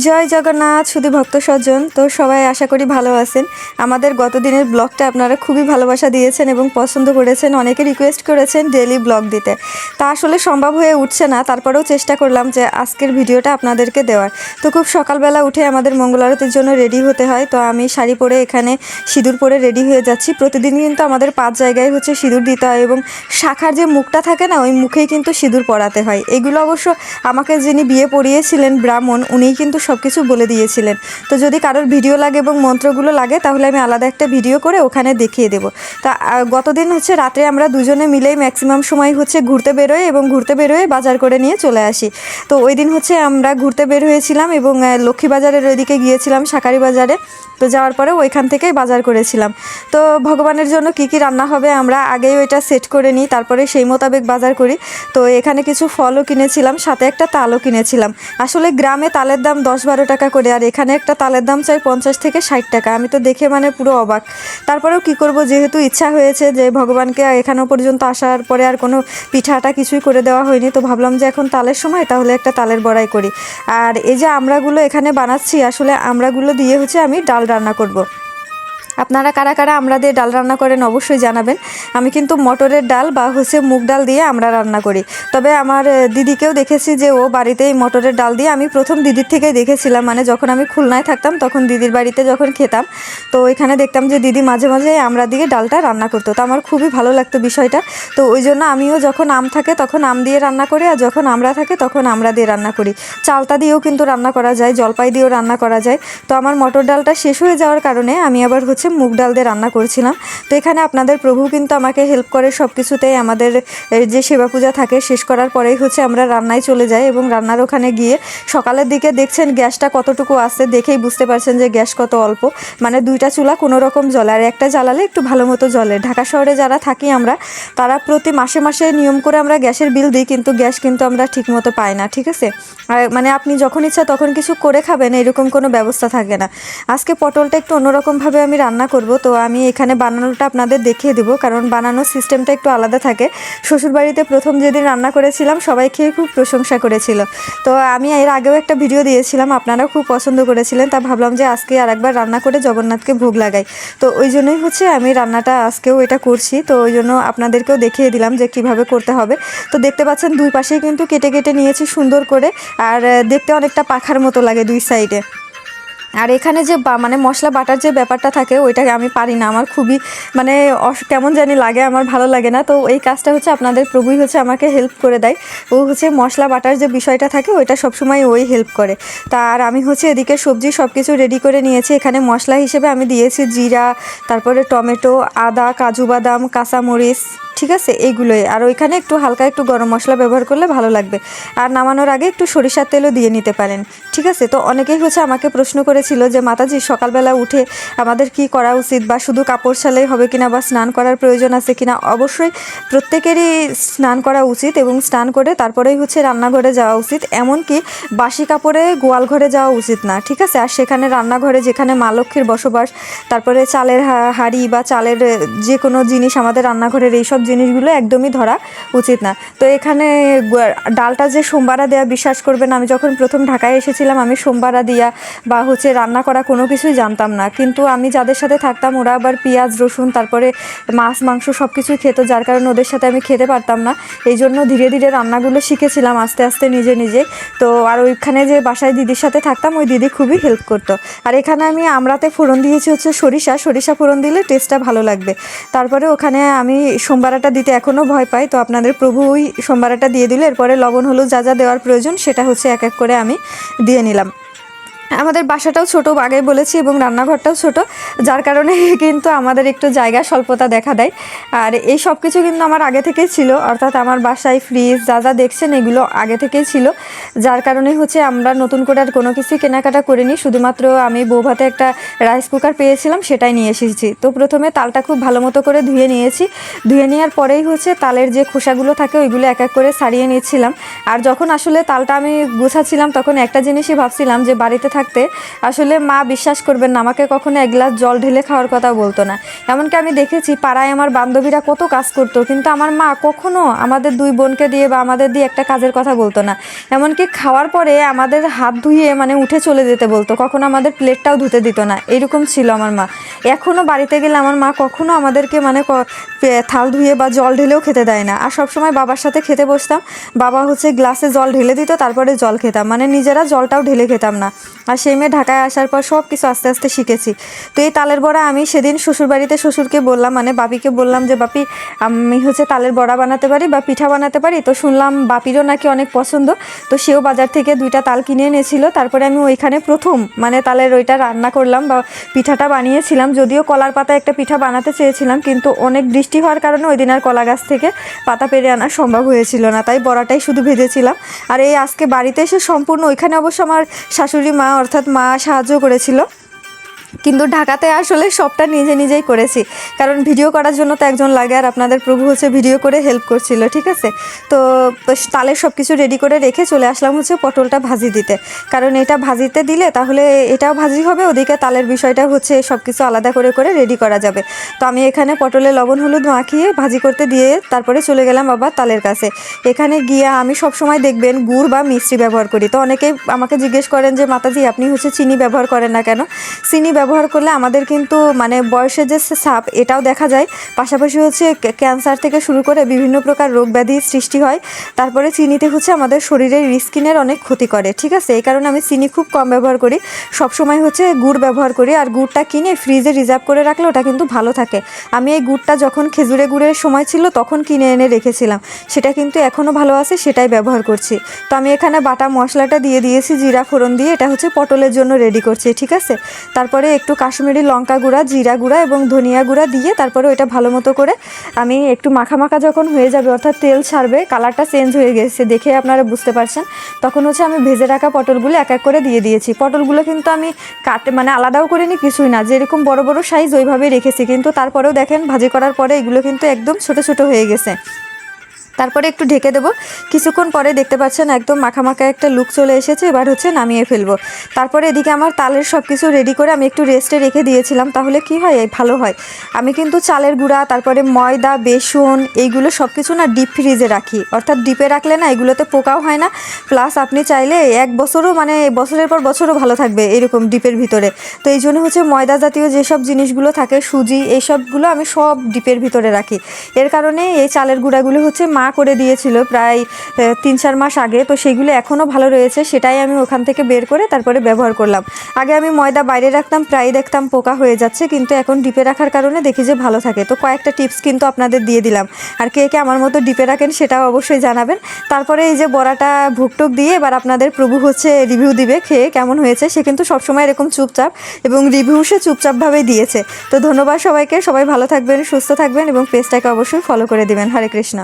জয় জগন্নাথ, শুধু ভক্ত স্বজন তো সবাই আশা করি ভালো আছেন। আমাদের গত দিনের ব্লগটা আপনারা খুবই ভালোবাসা দিয়েছেন এবং পছন্দ করেছেন, অনেকে রিকোয়েস্ট করেছেন ডেলি ব্লগ দিতে। তা আসলে সম্ভব হয়ে উঠছে না, তারপরেও চেষ্টা করলাম যে আজকের ভিডিওটা আপনাদেরকে দেওয়ার। তো খুব সকালবেলা উঠে আমাদের মঙ্গল আরতির জন্য রেডি হতে হয়, তো আমি শাড়ি পরে এখানে সিঁদুর পরে রেডি হয়ে যাচ্ছি। প্রতিদিন কিন্তু আমাদের পাঁচ জায়গায় হচ্ছে সিঁদুর দিতে হয় এবং শাখার যে মুখটা থাকে না, ওই মুখেই কিন্তু সিঁদুর পরাতে হয়। এগুলো অবশ্য আমাকে যিনি বিয়ে পড়িয়েছিলেন ব্রাহ্মণ, উনিই কিন্তু সব কিছু বলে দিয়েছিলেন। তো যদি কারোর ভিডিও লাগে এবং মন্ত্রগুলো লাগে তাহলে আমি আলাদা একটা ভিডিও করে ওখানে দেখিয়ে দেবো। তা গতদিন হচ্ছে রাত্রে আমরা দুজনে মিলেই ম্যাক্সিমাম সময় হচ্ছে ঘুরতে বেরোই এবং ঘুরতে বেরোয় বাজার করে নিয়ে চলে আসি। তো ওই দিন হচ্ছে আমরা ঘুরতে বের হয়েছিলাম এবং আহ, লক্ষ্মীবাজারের ওইদিকে গিয়েছিলাম শাকারি বাজারে তো যাওয়ার পরে ওইখান থেকেই বাজার করেছিলাম। তো ভগবানের জন্য কি কি রান্না হবে আমরা আগেই ওইটা সেট করে নিই তারপরে সেই মোতাবেক বাজার করি। তো এখানে কিছু ফলও কিনেছিলাম সাথে একটা তালও কিনেছিলাম। আসলে গ্রামে তালের দাম দশ বারো টাকা করে, আর এখানে একটা তালের দাম চাই পঞ্চাশ থেকে ষাট টাকা। আমি তো দেখে মানে পুরো অবাক। তারপরেও কি করব, যেহেতু ইচ্ছা হয়েছে যে ভগবানকে এখানেও পর্যন্ত আসার পরে আর কোনো পিঠাটা কিছুই করে দেওয়া হয়নি, তো ভাবলাম যে এখন তালের সময়, তাহলে একটা তালের বড়াই করি। আর এই যে আমরাগুলো এখানে বানাচ্ছি, আসলে আমরাগুলো দিয়ে হচ্ছে আমি ডাল রান্না করব। আপনারা কারা কারা আমরা দিয়ে ডাল রান্না করেন অবশ্যই জানাবেন। আমি কিন্তু মটরের ডাল বা হচ্ছে মুগ ডাল দিয়ে আমরা রান্না করি। তবে আমার দিদিকেও দেখেছি যে ও বাড়িতে এই মটরের ডাল দিয়ে আমি প্রথম দিদির থেকে দেখেছিলাম। মানে যখন আমি খুলনায় থাকতাম তখন দিদির বাড়িতে যখন খেতাম, তো ওইখানে দেখতাম যে দিদি মাঝে মাঝে আমরা দিয়ে ডালটা রান্না করতো। তো আমার খুবই ভালো লাগতো বিষয়টা। তো ওই জন্য আমিও যখন আম থাকে তখন আম দিয়ে রান্না করি আর যখন আমরা থাকে তখন আমরা দিয়ে রান্না করি। চালতা দিয়েও কিন্তু রান্না করা যায়, জলপাই দিয়েও রান্না করা যায়। তো আমার মটর ডালটা শেষ হয়ে যাওয়ার কারণে আমি আবার হচ্ছে মুগ ডাল দিয়ে রান্না করছিলাম। তো এখানে আপনাদের প্রভু কিন্তু আমাকে হেল্প করে সব কিছুতেই আমাদের যে সেবা পূজা থাকে শেষ করার পরেই হচ্ছে আমরা রান্নায় চলে যাই এবং রান্নার ওখানে গিয়ে সকালের দিকে দেখছেন গ্যাসটা কতটুকু আছে দেখেই বুঝতে পারছেন যে গ্যাস কত অল্প। মানে দুইটা চুলা কোনো রকম জলে, আর একটা জ্বালালে একটু ভালো মতো জলে ঢাকা শহরে যারা থাকি আমরা, তারা প্রতি মাসে মাসে নিয়ম করে আমরা গ্যাসের বিল দিই, কিন্তু গ্যাস কিন্তু আমরা ঠিক মতো পাই না, ঠিক আছে? আর মানে আপনি যখন ইচ্ছা তখন কিছু করে খাবেন, এরকম কোনো ব্যবস্থা থাকে না। আজকে পটলটা একটু অন্যরকমভাবে আমি রান্না করব। তো আমি এখানে বানানোটা আপনাদের দেখিয়ে দেবো, কারণ বানানোর সিস্টেমটা একটু আলাদা থাকে। শ্বশুরবাড়িতে প্রথম যেদিন রান্না করেছিলাম, সবাই খেয়ে খুব প্রশংসা করেছিল। তো আমি এর আগেও একটা ভিডিও দিয়েছিলাম, আপনারাও খুব পছন্দ করেছিলেন। তা ভাবলাম যে আজকে আর একবার রান্না করে জগন্নাথকে ভোগ লাগাই। তো ওই জন্যই হচ্ছে আমি রান্নাটা আজকেও এটা করছি। তো ওই জন্য আপনাদেরকেও দেখিয়ে দিলাম যে কীভাবে করতে হবে। তো দেখতে পাচ্ছেন দুই পাশেই কিন্তু কেটে কেটে নিয়েছি সুন্দর করে। আর দেখতে অনেকটা পাখার মতো লাগে দুই সাইডে আর এখানে যে মানে মশলা বাটার যে ব্যাপারটা থাকে, ওইটাকে আমি পারি না। আমার খুবই মানে কেমন জানি লাগে, আমার ভালো লাগে না। তো এই কাজটা হচ্ছে আপনাদের, প্রভুই হচ্ছে আমাকে হেল্প করে দেয়। ও হচ্ছে মশলা বাটার যে বিষয়টা থাকে, ওইটা সবসময় ওই হেল্প করে। তার আমি হচ্ছে এদিকে সবজি সব কিছু রেডি করে নিয়েছি। এখানে মশলা হিসেবে আমি দিয়েছি জিরা, তারপরে টমেটো, আদা, কাজু বাদাম, কাঁচামরিচ ঠিক আছে? এইগুলোই আর ওইখানে একটু হালকা একটু গরম মশলা ব্যবহার করলে ভালো লাগবে। আর নামানোর আগে একটু সরিষার তেলও দিয়ে নিতে পারেন। ঠিক আছে? তো অনেকেই হচ্ছে আমাকে প্রশ্ন করেছিল যে, মাতাজি, সকালবেলা উঠে আমাদের কি করা উচিত? বা শুধু কাপড় ছালেই হবে কিনা? বা স্নান করার প্রয়োজন আছে কিনা? অবশ্যই প্রত্যেকেরই স্নান করা উচিত এবং স্নান করে তারপরেই হচ্ছে রান্নাঘরে যাওয়া উচিত। এমনকি বাসি কাপড়ে গোয়াল ঘরে যাওয়া উচিত না। ঠিক আছে? আর সেখানে রান্নাঘরে যেখানে মা লক্ষ্মীর বসবাস, তারপরে চালের হাঁড়ি বা চালের যে কোনো জিনিস আমাদের রান্নাঘরের এইসব জিনিসগুলো একদমই ধরা উচিত না। তো এখানে ডালটা যে সোমবারা দেয়া বিশ্বাস করবেন, আমি যখন প্রথম ঢাকায় এসেছিলাম, আমি সোমবারা দিয়া বা হচ্ছে রান্না করা কোনো কিছুই জানতাম না। কিন্তু আমি যাদের সাথে থাকতাম, ওরা আবার পেঁয়াজ, রসুন, তারপরে মাছ, মাংস সব কিছুই খেত, যার কারণে ওদের সাথে আমি খেতে পারতাম না। এই জন্য ধীরে ধীরে রান্নাগুলো শিখেছিলাম আস্তে আস্তে নিজে নিজে। তো আর ওইখানে যে বাসায় দিদির সাথে থাকতাম, ওই দিদি খুবই হেল্প করতো। আর এখানে আমি আমরাতে ফোড়ন দিয়েছি হচ্ছে সরিষা। সরিষা ফোড়ন দিলে টেস্টটা ভালো লাগবে। তারপরে ওখানে আমি সোমবারাটা দিতে এখনও ভয় পাই, তো আপনাদের প্রভু ওই সোমবারাটা দিয়ে দিল এরপরে লবণ, হলুদ যা যা দেওয়ার প্রয়োজন সেটা হচ্ছে এক এক করে আমি দিয়ে নিলাম। আমাদের বাসাটাও ছোট, আগেই বলেছি, এবং রান্নাঘরটাও ছোট, যার কারণে কিন্তু আমাদের একটু জায়গা স্বল্পতা দেখা দেয়। আর এই সব কিছু কিন্তু আমার আগে থেকেই ছিল, অর্থাৎ আমার বাসায় ফ্রিজ যা যা দেখছেন এগুলো আগে থেকেই ছিল। যার কারণে হচ্ছে আমরা নতুন করে আর কোনো কিছুই কেনাকাটা করিনি, শুধুমাত্র আমি বৌভাতে একটা রাইস কুকার পেয়েছিলাম, সেটাই নিয়ে এসেছি। তো প্রথমে তালটা খুব ভালো মতো করে ধুয়ে নিয়েছি। ধুয়ে নেওয়ার পরেই হচ্ছে তালের যে খোসাগুলো থাকে, ওইগুলো এক এক করে সারিয়ে নিচ্ছিলাম। আর যখন আসলে তালটা আমি গুছাচ্ছিলাম, তখন একটা জিনিসই ভাবছিলাম যে বাড়িতে থাকলে থাকতে, আসলে মা বিশ্বাস করবেন না, আমাকে কখনো এক গ্লাস জল ঢেলে খাওয়ার কথা বলতো না। এমনকি আমি দেখেছি, পাড়ায় আমার বান্ধবীরা কত কাজ করতো, কিন্তু আমার মা কখনো আমাদের দুই বোনকে দিয়ে বা আমাদের দিয়ে একটা কাজের কথা বলতো না। এমনকি খাওয়ার পরে আমাদের হাত ধুয়ে মানে উঠে চলে যেতে বলতো, কখনো আমাদের প্লেটটাও ধুতে দিত না, এরকম ছিল আমার মা। এখনও বাড়িতে গেলে আমার মা কখনো আমাদেরকে মানে থাল ধুয়ে বা জল ঢেলেও খেতে দেয় না। আর সবসময় বাবার সাথে খেতে বসতাম, বাবা হচ্ছে গ্লাসে জল ঢেলে দিত, তারপরে জল খেতাম মানে নিজেরা জলটাও ঢেলে খেতাম না। আর সেই মেয়ে ঢাকায় আসার পর সব কিছু আস্তে আস্তে শিখেছি। তো এই তালের বড়া আমি সেদিন শ্বশুরবাড়িতে শ্বশুরকে বললাম মানে বাপিকে বললাম যে, বাপি, আমি হচ্ছে তালের বড়া বানাতে পারি বা পিঠা বানাতে পারি? তো শুনলাম বাপিরও নাকি অনেক পছন্দ। তো সেও বাজার থেকে দুইটা তাল কিনে এনেছিল। তারপরে আমি ওইখানে প্রথম মানে তালের ওইটা রান্না করলাম বা পিঠাটা বানিয়েছিলাম। যদিও কলার পাতা একটা পিঠা বানাতে চেয়েছিলাম, কিন্তু অনেক বৃষ্টি হওয়ার কারণে ওই দিন আর কলা গাছ থেকে পাতা পেরে আনা সম্ভব হয়েছিল না। তাই বড়াটাই শুধু ভেজেছিলাম। আর এই আজকে বাড়িতে এসে সম্পূর্ণ, ওইখানে অবশ্য আমার শাশুড়ি মা অর্থাৎ মা সাহায্য করেছিল। কিন্তু ঢাকাতে আসলে সবটা নিজে নিজেই করেছি। কারণ ভিডিও করার জন্য তো একজন লাগে আর আপনাদের প্রভু হচ্ছে ভিডিও করে হেল্প করছিল, ঠিক আছে? তো তালের সব কিছু রেডি করে রেখে চলে আসলাম হচ্ছে পটলটা ভাজি দিতে। কারণ এটা ভাজিতে দিলে তাহলে এটাও ভাজি হবে, ওদিকে তালের বিষয়টা হচ্ছে সব কিছু আলাদা করে করে রেডি করা যাবে। তো আমি এখানে পটলে লবণ হলুদ মাখিয়ে ভাজি করতে দিয়ে তারপরে চলে গেলাম আবার তালের কাছে। এখানে গিয়ে আমি সব সময় দেখবেন গুড় বা মিষ্টি ব্যবহার করি। তো অনেকেই আমাকে জিজ্ঞেস করেন যে, মাতাজি, আপনি হচ্ছে চিনি ব্যবহার করেন না কেন? চিনি ব্যবহার করলে আমাদের কিন্তু মানে বয়সের যে সাপ এটাও দেখা যায়। পাশাপাশি হচ্ছে ক্যান্সার থেকে শুরু করে বিভিন্ন প্রকার রোগ ব্যাধি সৃষ্টি হয়। তারপরে চিনিতে হচ্ছে আমাদের শরীরের স্কিনের অনেক ক্ষতি করে, ঠিক আছে? এই কারণে আমি চিনি খুব কম ব্যবহার করি। সব সময় হচ্ছে গুড় ব্যবহার করি, আর গুড়টা কিনে ফ্রিজে রিজার্ভ করে রাখলে ওটা কিন্তু ভালো থাকে। আমি এই গুড়টা যখন খেজুরে গুড়ের সময় ছিল, তখন কিনে এনে রেখেছিলাম। সেটা কিন্তু এখনও ভালো আছে, সেটাই ব্যবহার করছি। তো আমি এখানে বাটা মশলাটা দিয়ে দিয়েছি, জিরা ফোড়ন দিয়ে, এটা হচ্ছে পটলের জন্য রেডি করছি, ঠিক আছে? তারপরে একটু কাশ্মীরি লঙ্কা গুঁড়া, জিরা গুঁড়া এবং ধনিয়া গুঁড়া দিয়ে তারপরে ওইটা ভালো মতো করে আমি একটু মাখা মাখা যখন হয়ে যাবে, অর্থাৎ তেল ছাড়বে, কালারটা চেঞ্জ হয়ে গেছে দেখে আপনারা বুঝতে পারছেন, তখন হচ্ছে আমি ভেজে রাখা পটলগুলো এক এক করে দিয়ে দিয়েছি। পটলগুলো কিন্তু আমি কাটে মানে আলাদাও করিনি, কিছুই না, যেরকম বড় বড় সাইজ ওইভাবেই রেখেছি, কিন্তু তারপরেও দেখেন ভাজি করার পরে এগুলো কিন্তু একদম ছোট ছোট হয়ে গেছে। তারপরে একটু ঢেকে দেবো। কিছুক্ষণ পরে দেখতে পাচ্ছেন একদম মাখা মাখা একটা লুক চলে এসেছে, এবার হচ্ছে নামিয়ে ফেলব। তারপরে এদিকে আমার তালের সব কিছু রেডি করে আমি একটু রেস্টে রেখে দিয়েছিলাম, তাহলে কি হয়? এই ভালো হয়। আমি কিন্তু চালের গুঁড়া, তারপরে ময়দা, বেসন, এইগুলো সব কিছু না ডিপ ফ্রিজে রাখি। অর্থাৎ ডিপে রাখলে না এগুলোতে পোকাও হয় না। প্লাস আপনি চাইলে এক বছরও মানে বছরের পর বছরও ভালো থাকবে এরকম ডিপের ভিতরে। তো এই জন্য হচ্ছে ময়দা জাতীয় যেসব জিনিসগুলো থাকে, সুজি, এইসবগুলো আমি সব ডিপের ভিতরে রাখি। এর কারণে এই চালের গুঁড়াগুলো হচ্ছে মা করে দিয়েছিল প্রায় তিন চার মাস আগে। তো সেগুলো এখনও ভালো রয়েছে, সেটাই আমি ওখান থেকে বের করে তারপরে ব্যবহার করলাম। আগে আমি ময়দা বাইরে রাখতাম, প্রায় দেখতাম পোকা হয়ে যাচ্ছে, কিন্তু এখন ডিপে রাখার কারণে দেখি যে ভালো থাকে। তো কয়েকটা টিপস কিন্তু আপনাদের দিয়ে দিলাম। আর কে কে আমার মতো ডিপে রাখেন সেটাও অবশ্যই জানাবেন। তারপরে এই যে বড়াটা ভুকটুক দিয়ে এবার আপনাদের প্রভু হচ্ছে রিভিউ দিবে খেয়ে কেমন হয়েছে, সে কিন্তু সবসময় এরকম চুপচাপ এবং রিভিউ সে চুপচাপভাবেই দিয়েছে। তো ধন্যবাদ সবাইকে, সবাই ভালো থাকবেন, সুস্থ থাকবেন এবং পেজটাকে অবশ্যই ফলো করে দিবেন। হরে কৃষ্ণ।